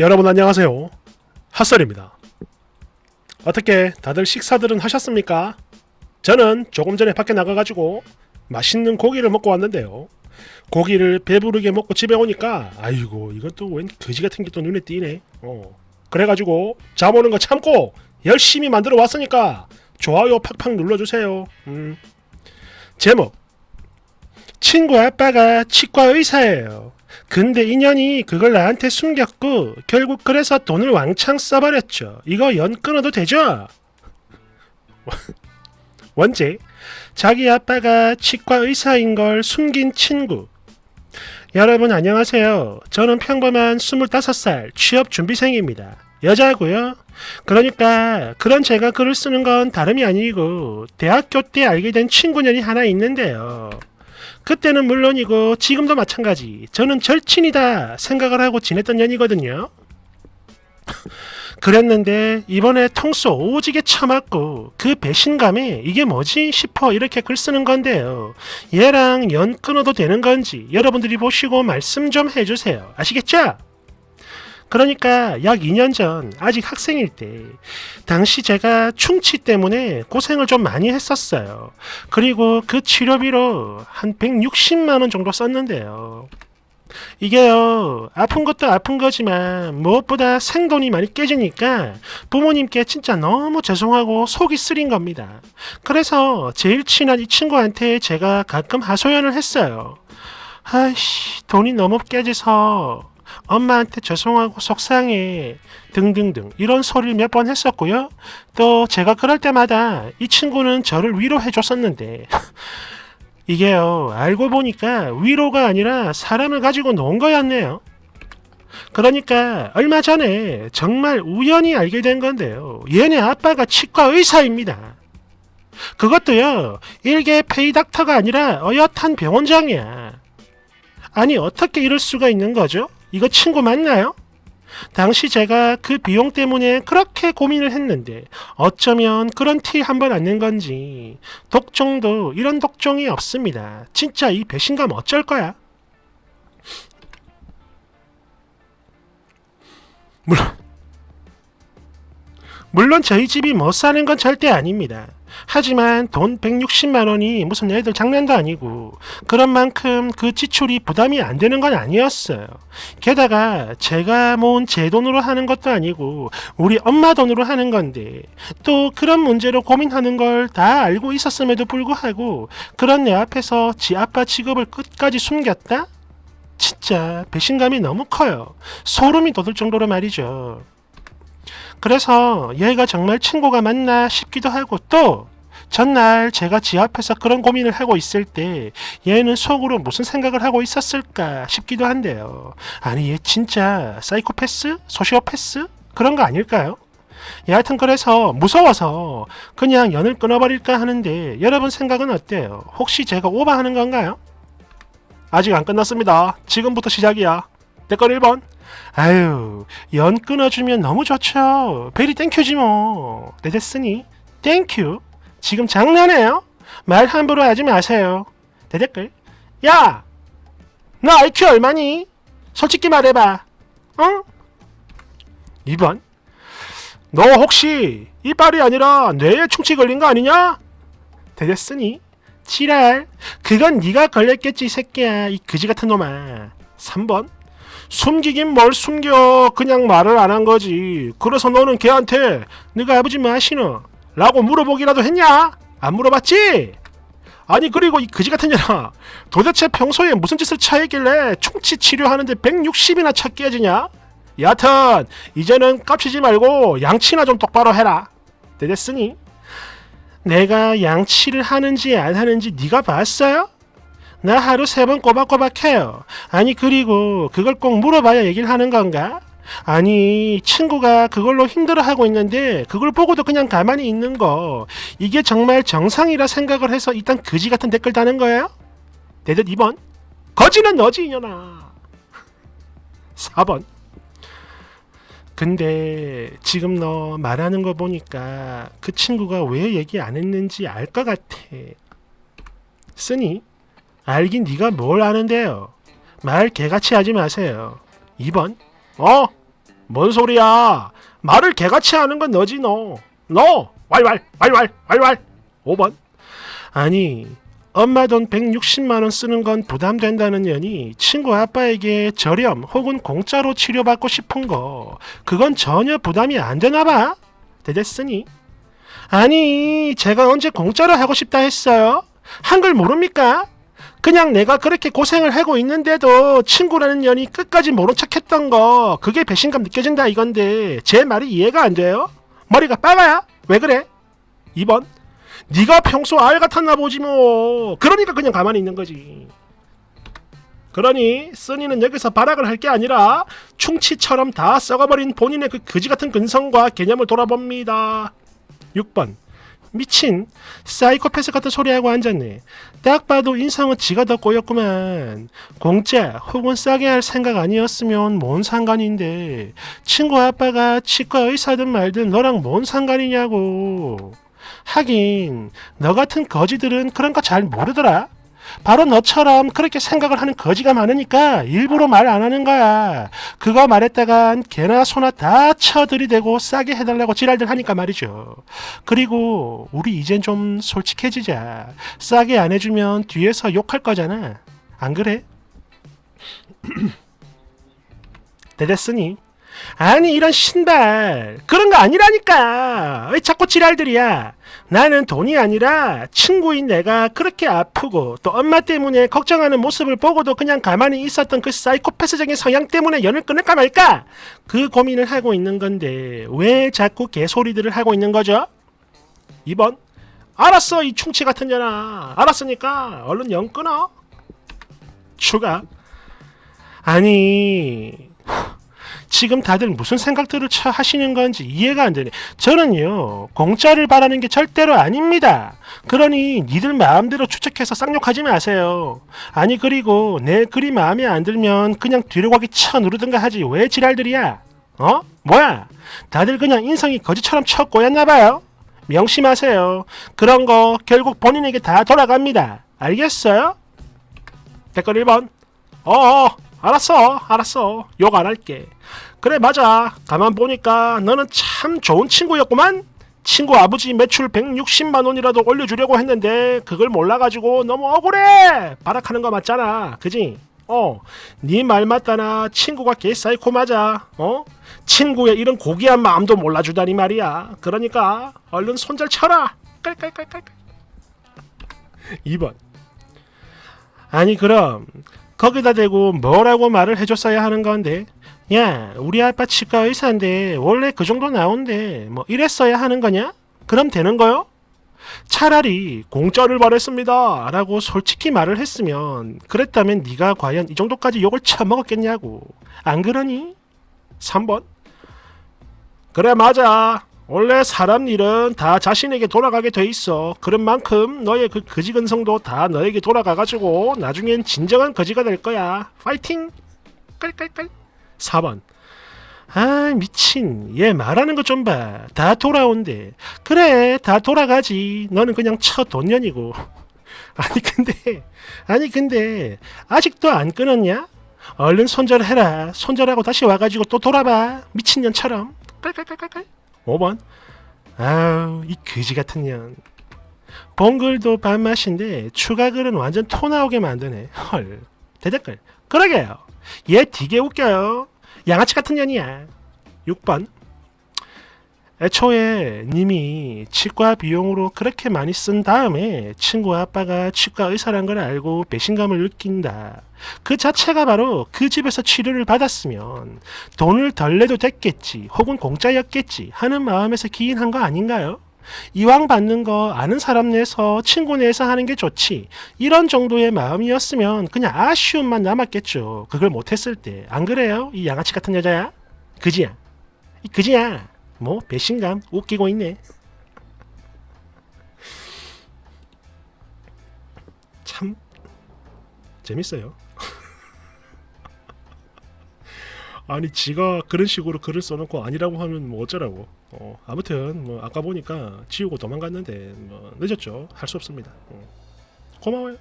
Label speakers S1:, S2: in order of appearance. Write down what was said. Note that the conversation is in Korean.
S1: 여러분 안녕하세요. 핫설입니다. 어떻게 다들 식사들은 하셨습니까? 저는 조금 전에 밖에 나가가지고 맛있는 고기를 먹고 왔는데요. 고기를 배부르게 먹고 집에 오니까 아이고 또웬 거지 같은 게 또 눈에 띄네. 어. 그래가지고 잠 오는 거 참고 열심히 만들어 왔으니까 좋아요 팍팍 눌러주세요. 음. 제목 친구 아빠가 치과 의사예요. 근데 인연이 그걸 나한테 숨겼고 결국 그래서 돈을 왕창 써버렸죠. 이거 연 끊어도 되죠? 원제 자기 아빠가 치과 의사인 걸 숨긴 친구 여러분 안녕하세요. 저는 평범한 25살 취업 준비생입니다. 여자고요. 그러니까 그런 제가 글을 쓰는 건 다름이 아니고 대학교 때 알게 된 친구년이 하나 있는데요. 그때는 물론이고 지금도 마찬가지. 저는 절친이다 생각을 하고 지냈던 년이거든요. 그랬는데 이번에 통수 오지게 쳐맞고 그 배신감에 이게 뭐지 싶어 이렇게 글 쓰는 건데요. 얘랑 연 끊어도 되는 건지 여러분들이 보시고 말씀 좀 해주세요. 아시겠죠? 그러니까 약 2년 전 아직 학생일 때 당시 제가 충치 때문에 고생을 좀 많이 했었어요. 그리고 그 치료비로 한 160만 원 정도 썼는데요. 이게요 아픈 것도 아픈 거지만 무엇보다 생돈이 많이 깨지니까 부모님께 진짜 너무 죄송하고 속이 쓰린 겁니다. 그래서 제일 친한 이 친구한테 제가 가끔 하소연을 했어요. 아이씨 돈이 너무 깨져서 엄마한테 죄송하고 속상해 등등등 이런 소리를 몇 번 했었고요. 또 제가 그럴 때마다 이 친구는 저를 위로해 줬었는데 이게요 알고 보니까 위로가 아니라 사람을 가지고 논 거였네요. 그러니까 얼마 전에 정말 우연히 알게 된 건데요. 얘네 아빠가 치과 의사입니다. 그것도요 일개 페이닥터가 아니라 어엿한 병원장이야. 아니 어떻게 이럴 수가 있는 거죠? 이거 친구 맞나요? 당시 제가 그 비용 때문에 그렇게 고민을 했는데 어쩌면 그런 티 한 번 안 낸 건지 독종도 이런 독종이 없습니다. 진짜 이 배신감 어쩔 거야? 물론 물론 저희 집이 못 사는 건 절대 아닙니다. 하지만 돈 160만 원이 무슨 애들 장난도 아니고 그런 만큼 그 지출이 부담이 안 되는 건 아니었어요. 게다가 제가 모은 제 돈으로 하는 것도 아니고 우리 엄마 돈으로 하는 건데 또 그런 문제로 고민하는 걸 다 알고 있었음에도 불구하고 그런 내 앞에서 지 아빠 직업을 끝까지 숨겼다? 진짜 배신감이 너무 커요. 소름이 돋을 정도로 말이죠. 그래서 얘가 정말 친구가 맞나 싶기도 하고 또 전날 제가 지 앞에서 그런 고민을 하고 있을 때 얘는 속으로 무슨 생각을 하고 있었을까 싶기도 한데요. 아니 얘 진짜 사이코패스? 소시오패스? 그런 거 아닐까요? 여하튼 그래서 무서워서 그냥 연을 끊어버릴까 하는데 여러분 생각은 어때요? 혹시 제가 오버하는 건가요? 아직 안 끝났습니다. 지금부터 시작이야. 댓글 1번. 아유, 연 끊어주면 너무 좋죠. 베리 땡큐지 뭐. 네, 됐으니. 땡큐. 지금 장난해요? 말 함부로 하지 마세요. 네, 댓글. 야! 너 IQ 얼마니? 솔직히 말해봐. 어? 2번. 너 혹시 이빨이 아니라 뇌에 충치 걸린 거 아니냐? 되됐으니. 지랄. 그건 네가 걸렸겠지, 이 새끼야. 이 그지 같은 놈아. 3번. 숨기긴 뭘 숨겨 그냥 말을 안 한 거지 그래서 너는 걔한테 네가 아버지 마시노 라고 물어보기라도 했냐 안 물어봤지 아니 그리고 이 그지 같은 년아 도대체 평소에 무슨 짓을 차했길래 충치 치료하는데 160이나 차 깨지냐 여하튼 이제는 깝치지 말고 양치나 좀 똑바로 해라 됐으니 내가 양치를 하는지 안 하는지 네가 봤어요? 나 하루 세 번 꼬박꼬박 해요. 아니 그리고 그걸 꼭 물어봐야 얘기를 하는 건가? 아니 친구가 그걸로 힘들어하고 있는데 그걸 보고도 그냥 가만히 있는 거 이게 정말 정상이라 생각을 해서 일단 거지 같은 댓글 다는 거예요? 대댓 2번 거지는 너지 이년아 4번 근데 지금 너 말하는 거 보니까 그 친구가 왜 얘기 안 했는지 알 것 같아 쓰니 알긴 네가 뭘 아는데요. 말 개같이 하지 마세요. 2번. 어? 뭔 소리야? 말을 개같이 하는 건 너지 너. 너 왈왈 왈왈 왈왈. 5번. 아니 엄마 돈 160만 원 쓰는 건 부담된다는 년이 친구 아빠에게 저렴 혹은 공짜로 치료받고 싶은 거 그건 전혀 부담이 안 되나 봐. 되겠으니 아니 제가 언제 공짜로 하고 싶다 했어요? 한글 모릅니까? 그냥 내가 그렇게 고생을 하고 있는데도 친구라는 년이 끝까지 모른 척했던 거 그게 배신감 느껴진다 이건데 제 말이 이해가 안 돼요? 머리가 빠가야? 왜 그래? 2번 네가 평소 알 같았나 보지 뭐 그러니까 그냥 가만히 있는 거지 그러니 쓰니는 여기서 발악을 할 게 아니라 충치처럼 다 썩어버린 본인의 그 거지 같은 근성과 개념을 돌아봅니다 6번 미친. 사이코패스 같은 소리하고 앉았네. 딱 봐도 인성은 지가 더 꼬였구만. 공짜 혹은 싸게 할 생각 아니었으면 뭔 상관인데. 친구 아빠가 치과 의사든 말든 너랑 뭔 상관이냐고. 하긴 너 같은 거지들은 그런 거 잘 모르더라 바로 너처럼 그렇게 생각을 하는 거지가 많으니까 일부러 말 안 하는 거야. 그거 말했다간 개나 소나 다 쳐들이대고 싸게 해달라고 지랄들 하니까 말이죠. 그리고 우리 이젠 좀 솔직해지자. 싸게 안 해주면 뒤에서 욕할 거잖아. 안 그래? 되됐으니 아니 이런 신발. 그런 거 아니라니까. 왜 자꾸 지랄들이야? 나는 돈이 아니라 친구인 내가 그렇게 아프고 또 엄마 때문에 걱정하는 모습을 보고도 그냥 가만히 있었던 그 사이코패스적인 성향 때문에 연을 끊을까 말까? 그 고민을 하고 있는 건데 왜 자꾸 개소리들을 하고 있는 거죠? 2번. 알았어 이 충치 같은 년아. 알았으니까 얼른 연 끊어. 추가. 아니 지금 다들 무슨 생각들을 쳐 하시는 건지 이해가 안 되네. 저는요, 공짜를 바라는 게 절대로 아닙니다. 그러니 니들 마음대로 추측해서 쌍욕하지 마세요. 아니 그리고 내 글이 마음에 안 들면 그냥 뒤로 가기 쳐 누르든가 하지 왜 지랄들이야? 어? 뭐야? 다들 그냥 인성이 거지처럼 쳐 꼬였나 봐요. 명심하세요. 그런 거 결국 본인에게 다 돌아갑니다. 알겠어요? 댓글 1번. 어어. 알았어, 알았어. 욕 안 할게. 그래, 맞아. 가만 보니까 너는 참 좋은 친구였구만. 친구 아버지 매출 160만 원이라도 올려주려고 했는데 그걸 몰라가지고 너무 억울해. 발악하는 거 맞잖아, 그지? 어, 네 말 맞다나 친구가 개사이코 맞아. 어? 친구의 이런 고귀한 마음도 몰라주다니 말이야. 그러니까 얼른 손절 쳐라. 깔깔깔깔. 2번. 아니 그럼 거기다 대고 뭐라고 말을 해줬어야 하는 건데 야 우리 아빠 치과 의사인데 원래 그 정도 나온대 뭐 이랬어야 하는 거냐? 그럼 되는 거요? 차라리 공짜를 바랬습니다 라고 솔직히 말을 했으면 그랬다면 네가 과연 이 정도까지 욕을 처먹었겠냐고 안 그러니? 3번 그래 맞아 원래 사람 일은 다 자신에게 돌아가게 돼 있어. 그런 만큼 너의 그 거지 근성도 다 너에게 돌아가가지고 나중엔 진정한 거지가 될 거야. 파이팅! 깔깔깔. 4번. 아 미친 얘 말하는 거좀 봐. 다 돌아온대. 그래 다 돌아가지. 너는 그냥 첫 돈년이고. 아니 근데 아니 근데 아직도 안 끊었냐? 얼른 손절해라. 손절하고 다시 와가지고 또 돌아봐. 미친년처럼. 깔깔깔깔깔. 5번? 아우 이 그지 같은 년. 본글도 밥맛인데 추가 글은 완전 토 나오게 만드네. 헐 대댓글. 그러게요. 얘 되게 웃겨요. 양아치 같은 년이야. 6번 애초에 님이 치과 비용으로 그렇게 많이 쓴 다음에 친구 아빠가 치과 의사란 걸 알고 배신감을 느낀다. 그 자체가 바로 그 집에서 치료를 받았으면 돈을 덜 내도 됐겠지 혹은 공짜였겠지 하는 마음에서 기인한 거 아닌가요? 이왕 받는 거 아는 사람 내서 친구 내에서 하는 게 좋지 이런 정도의 마음이었으면 그냥 아쉬움만 남았겠죠 그걸 못했을 때 안 그래요? 이 양아치 같은 여자야? 그지야 이 그지야 뭐 배신감 웃기고 있네. 참 재밌어요. 아니 지가 그런 식으로 글을 써놓고 아니라고 하면 뭐 어쩌라고. 어, 아무튼 뭐 아까 보니까 지우고 도망갔는데 뭐 늦었죠. 할 수 없습니다. 어. 고마워요.